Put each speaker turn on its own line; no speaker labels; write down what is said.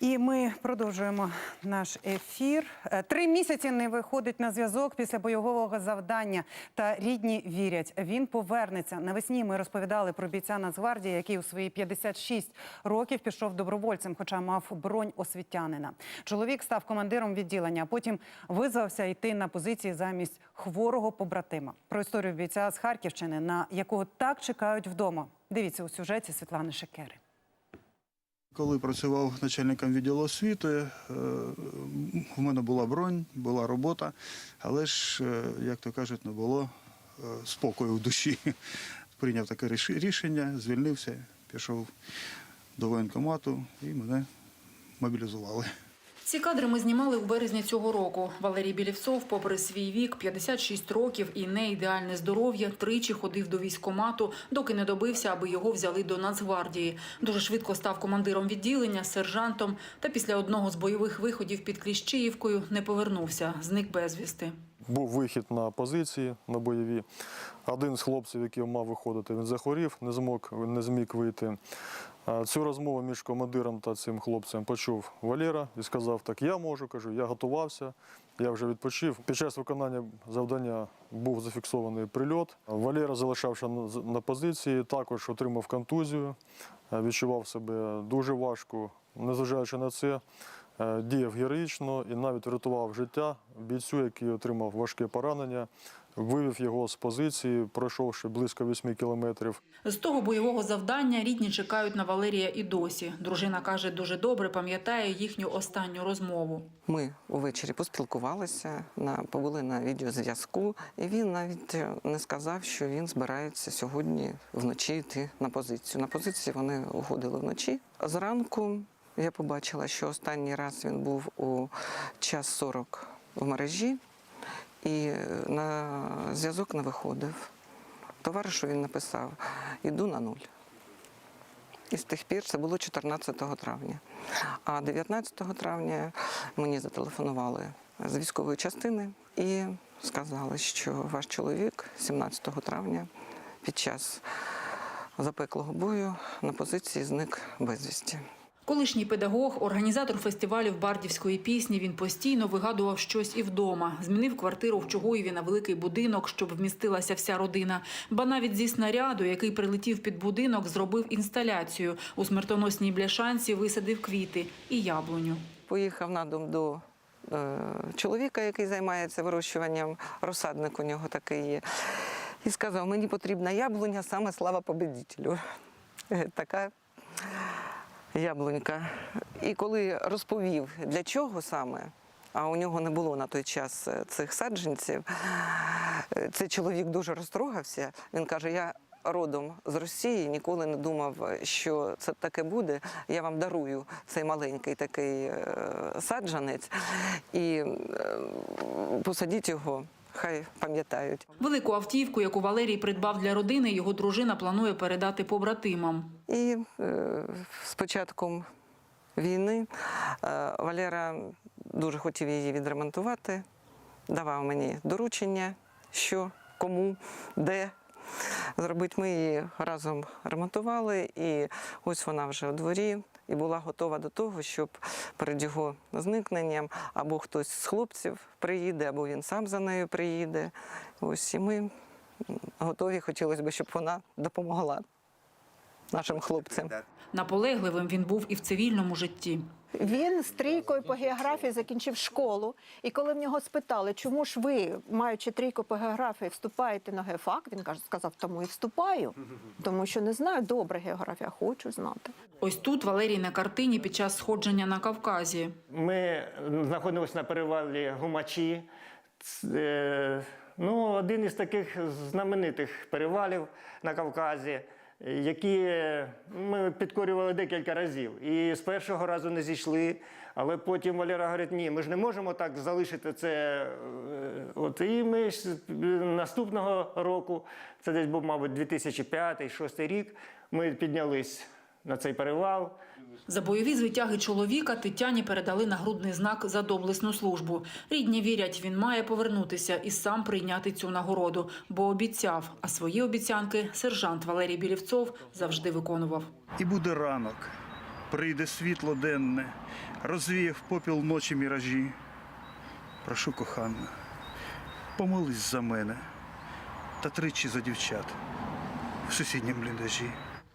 І ми продовжуємо наш ефір. Е, Три місяці не виходить на зв'язок після бойового завдання. Та рідні вірять, він повернеться. Навесні ми розповідали про бійця Нацгвардії, який у свої 56 років пішов добровольцем, хоча мав бронь освітянина. Чоловік став командиром відділення, а потім визвався йти на позиції замість хворого побратима. Про історію бійця з Харківщини, на якого так чекають вдома. Дивіться у сюжеті Світлани Шекери.
Коли працював начальником відділу освіти, е, в мене була бронь, була робота, але ж, е, як то кажуть, не було е, спокою в душі. Прийняв таке рішення, звільнився, пішов до воєнкомату і мене мобілізували.
Ці кадри ми знімали у березні цього року. Валерій Білівцов, попри свій вік, 56 років і не ідеальне здоров'я, тричі ходив до військкомату, доки не добився, аби його взяли до Нацгвардії. Дуже швидко став командиром відділення, сержантом. Та після одного з бойових виходів під Кліщиївкою не повернувся, зник безвісти.
Був вихід на позиції на бойові. Один з хлопців, який мав виходити, він захворів, не змог не зміг вийти. Цю розмову між командиром та цим хлопцем почув Валера і сказав: так, я можу, кажу, я готувався, я вже відпочив. Під час виконання завдання був зафіксований прильот. Валера, залишався на- позиції, також отримав контузію, е, відчував себе дуже важко. Незважаючи на це, діяв героїчно і навіть врятував життя бійцю, який отримав важке поранення, вивів його з позиції, пройшовши близько 8 кілометрів.
З того бойового завдання рідні чекають на Валерія і досі. Дружина каже, дуже добре пам'ятає їхню останню розмову.
Ми увечері поспілкувалися, на, побули на відеозв'язку, і він навіть е, не сказав, що він збирається сьогодні вночі йти на позицію. На позиції вони уходили вночі. Зранку я побачила, що останній раз він був у час 40 в мережі і е, на зв'язок не виходив. Товаришу він написав: іду на нуль. І з тих пір це було 14 травня. А 19 травня мені зателефонували з військової частини і сказали, що ваш чоловік 17 травня під час запеклого бою на позиції зник безвісті.
Колишній педагог, організатор фестивалів бардівської пісні, він постійно вигадував щось і вдома. Змінив квартиру в Чугуєві на великий будинок, щоб вмістилася вся родина. Ба навіть зі снаряду, який прилетів під будинок, зробив інсталяцію. У смертоносній бляшанці висадив квіти і яблуню.
Поїхав на дом до е, чоловіка, який займається вирощуванням, розсадник у нього такий є, і сказав: мені потрібна яблуня, саме слава победителю. Е, Така яблунька. І коли розповів, для чого саме, а у нього не було на той час е, цих саджанців, е, цей чоловік дуже розтрогався. Він каже: Я родом з Росії, ніколи не думав, що це таке буде. Я вам дарую цей маленький такий е, саджанець і е, посадіть його, хай пам'ятають.
Велику автівку, яку Валерій придбав для родини, його дружина планує передати побратимам.
І е, з початком війни е, Валера дуже хотів її відремонтувати, давав мені доручення, що, кому, де зробити. Ми її разом ремонтували, і ось вона вже у дворі і була готова до того, щоб перед його зникненням або хтось з хлопців приїде, або він сам за нею приїде. Ось і ми готові, хотілося б, щоб вона допомогла нашим хлопцям.
Наполегливим він був і в цивільному житті.
Він з трійкою по географії закінчив школу. І коли в нього спитали, чому ж ви, маючи трійку по географії, вступаєте на геофак, він каже, сказав, тому і вступаю, тому що не знаю добре географію, а хочу знати.
Ось тут Валерій на картині під час сходження на Кавказі.
Ми знаходимося на перевалі Гумачі. Це, ну, один із таких знаменитих перевалів на Кавказі, які ми підкорювали декілька разів. І з першого разу не зійшли. Але потім Валера говорить, ні, ми ж не можемо так залишити це. е, От, і ми ж наступного року, це десь був, мабуть, 2005-2006 рік, ми піднялись на цей перевал.
За бойові звитяги чоловіка Тетяні передали нагрудний знак за доблесну службу. Рідні вірять, він має повернутися і сам прийняти цю нагороду, бо обіцяв. А свої обіцянки сержант Валерій Білівцов завжди виконував.
І буде ранок, прийде світло денне, розвіяв попіл ночі міражі. Прошу, кохана, помолись за мене та тричі за дівчат в сусіднім бліндажі.